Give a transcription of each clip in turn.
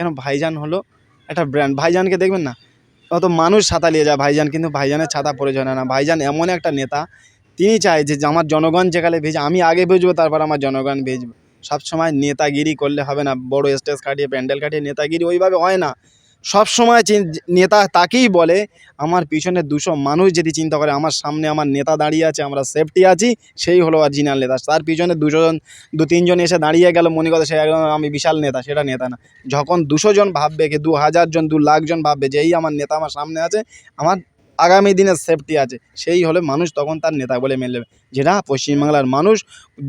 কেন ভাইজান হলো একটা ব্র্যান্ড ভাইজানকে দেখবেন না, অত মানুষ ছাতা নিয়ে যায় ভাইজান, কিন্তু ভাইজানের ছাতা প্রয়োজন না। ভাইজান এমন একটা নেতা, তিনি চায় যে আমার জনগণ যেখানে ভেজে, আমি আগে ভেজবো, তারপর আমার জনগণ ভেজবে। সবসময় নেতাগিরি করলে হবে না, বড় স্টেজ কাটিয়ে, প্যান্ডেল কাটিয়ে নেতাগিরি ওইভাবে হয় না। সব সময় নেতা তাকেই বলে, আমার পিছনে দুশো মানুষ যদি চিন্তা করে, আমার সামনে আমার নেতা দাঁড়িয়ে আছে, আমরা সেফটি আছি, সেই হলো অরিজিনাল নেতা। তার পিছনে দুজন দু, তিনজন এসে দাঁড়িয়ে গেল, মনে করে সে একজন আমি বিশাল নেতা, সেটা নেতা না। যখন দুশো জন ভাববে কি, দু হাজার জন, দু লাখ জন ভাববে যে, এই আমার নেতা আমার সামনে আছে, আমার আগামী দিনের সেফটি আছে। সেই হলে মানুষ তখন তার নেতা বলে মেনে নেবে। যেটা পশ্চিমবাংলার মানুষ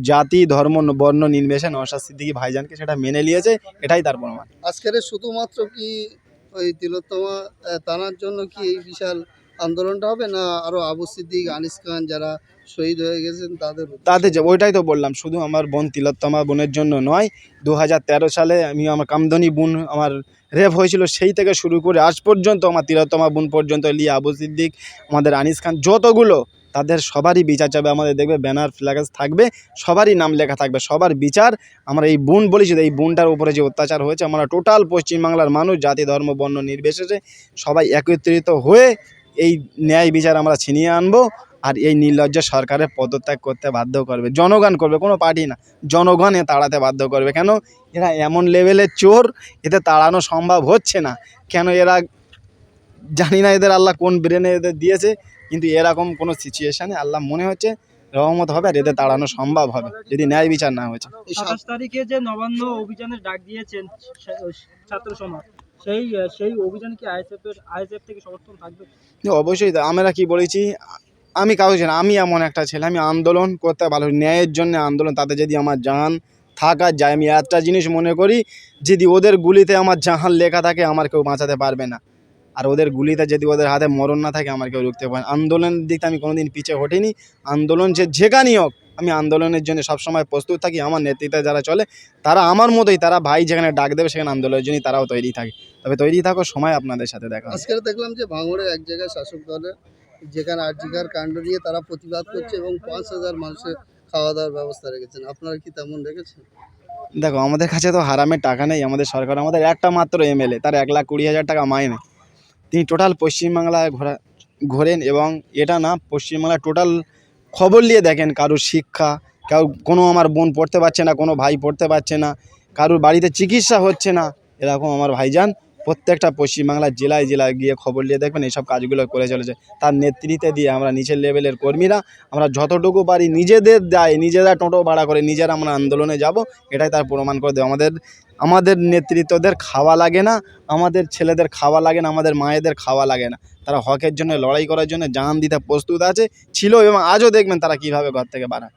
জাতি, ধর্ম, বর্ণ, নির্বিশেষে নওশাদ সিদ্দিকী ভাইজানকে সেটা মেনে নিয়েছে, এটাই তার প্রমাণ। আজকের শুধুমাত্র কি ওই তিলোত্তমা তানার জন্য কি এই বিশাল আন্দোলনটা হবে না আরও আবু সিদ্দিক, আনিস খান যারা শহীদ হয়ে গেছেন তাদের যে- ওইটাই তো বললাম, শুধু আমার বোন তিলোত্তমা বোনের জন্য নয় দু সালে আমি আমার কামদনি বোন আমার রেপ হয়েছিল, সেই থেকে শুরু করে আজ পর্যন্ত আমার তিলোত্তমা বোন পর্যন্ত লিয়া আবু সিদ্দিক, আমাদের আনিস খান, যতগুলো তাদের সবারই বিচার চাবে, আমাদের দেখবে ব্যানার ফ্ল্যাগস থাকবে, সবারই নাম লেখা থাকবে, সবার বিচার। আমরা এই বোন বলেছি এই বোনটার উপরে যে অত্যাচার হয়েছে, আমরা টোটাল পশ্চিমবাংলার মানুষ, জাতি, ধর্ম, বর্ণ নির্বিশেষে সবাই একত্রিত হয়ে এই ন্যায় বিচার আমরা ছিনিয়ে আনব আর এই নির্লজ্জ সরকারের পদত্যাগ করতে বাধ্য করবে। জনগণ করবে, কোনো পার্টি না, জনগণ এ তাড়াতে বাধ্য করবে। কেন? এরা এমন লেভেলের চোর এতে তাড়ানো সম্ভব হচ্ছে না। কেন এরা জানি না এদের আল্লাহ কোন ব্রেনে এদের দিয়েছে কিন্তু এরকম কোনো সিচুয়েশানে আল্লাহ মনে হচ্ছে রহমত হবে আর এদের তাড়ানো সম্ভব হবে যদি ন্যায় বিচার না হয়েছে। সাতাশ তারিখে যে নবান্ন অভিযানের ডাক দিয়েছেন ছাত্র সমাজ সেই সেই অভিযান কি আইএসএফ এর আইএসএফ থেকে সমর্থন থাকবে? অবশ্যই আমরা কি বলেছি আমি কাউকে জানি না, আমি এমন একটা ছেলে আমি আন্দোলন করতে ভালো ন্যায়ের জন্য আন্দোলন তাতে যদি আমার জান থাকা যায় আমি একটা জিনিস মনে করি যদি ওদের গুলিতে আমার জাহান লেখা থাকে আমার কেউ বাঁচাতে পারবে না। আর ওদের গুলিতে যদি ওদের হাতে মরণ না থাকে আমার কেউ রুখতে পারে আন্দোলনের দিক থেকে আমি কোনোদিন পিছিয়ে হটিনি। আন্দোলন যে যেখানেই হোক আমি আন্দোলনের জন্য সবসময় প্রস্তুত থাকি। আমার নেতৃত্বে যারা চলে তারা আমার মতোই তারা ভাই যেখানে ডাক দেবে সেখানে আন্দোলনের জন্যই তারাও তৈরি থাকে। তবে তৈরি থাকো সময় আপনাদের সাথে দেখা আজকে দেখলাম যে ভাঙড়ে এক জায়গায় শাসক দলের যেখানে আর্জিকার কাণ্ড নিয়ে তারা প্রতিবাদ করছে এবং পাঁচ হাজার মানুষের খাওয়া দাওয়ার ব্যবস্থা রেখেছেন। আপনারা কি তেমন রেখেছেন দেখো আমাদের কাছে তো হারামের টাকা নেই। আমাদের সরকার আমাদের একটা মাত্র এমএলএ তার এক লাখ কুড়ি হাজার টাকা মাইনে। তিনি টোটাল পশ্চিমবাংলায় ঘোরা, ঘোরেন এবং এটা না, পশ্চিমবাংলায় টোটাল খবর নিয়ে দেখেন কারোর শিক্ষা কেউ কোনো আমার বোন পড়তে পারছে না, কোনো ভাই পড়তে পারছে না, কারোর বাড়িতে চিকিৎসা হচ্ছে না, এরকম আমার ভাইজান প্রত্যেকটা পশ্চিমবাংলার জেলায় জেলায় গিয়ে খবর নিয়ে দেখবেন এইসব কাজগুলো করে চলেছে। তার নেতৃত্বে দিয়ে আমরা নিচের লেভেলের কর্মীরা আমরা যতটুকু পারি নিজেদের দায়, নিজেরা টোটো ভাড়া করে নিজেরা আমরা আন্দোলনে যাব, এটাই তার প্রমাণ করে দেয় আমাদের আমাদের নেতৃত্বদের খাওয়া লাগে না, আমাদের ছেলেদের খাওয়া লাগে না, আমাদের মায়েদের খাওয়া লাগে না। তারা হকের জন্য, লড়াই করার জন্য জান দিতে প্রস্তুত আছে, ছিল এবং আজও দেখবেন তারা কীভাবে ঘর থেকে বাড়ায়।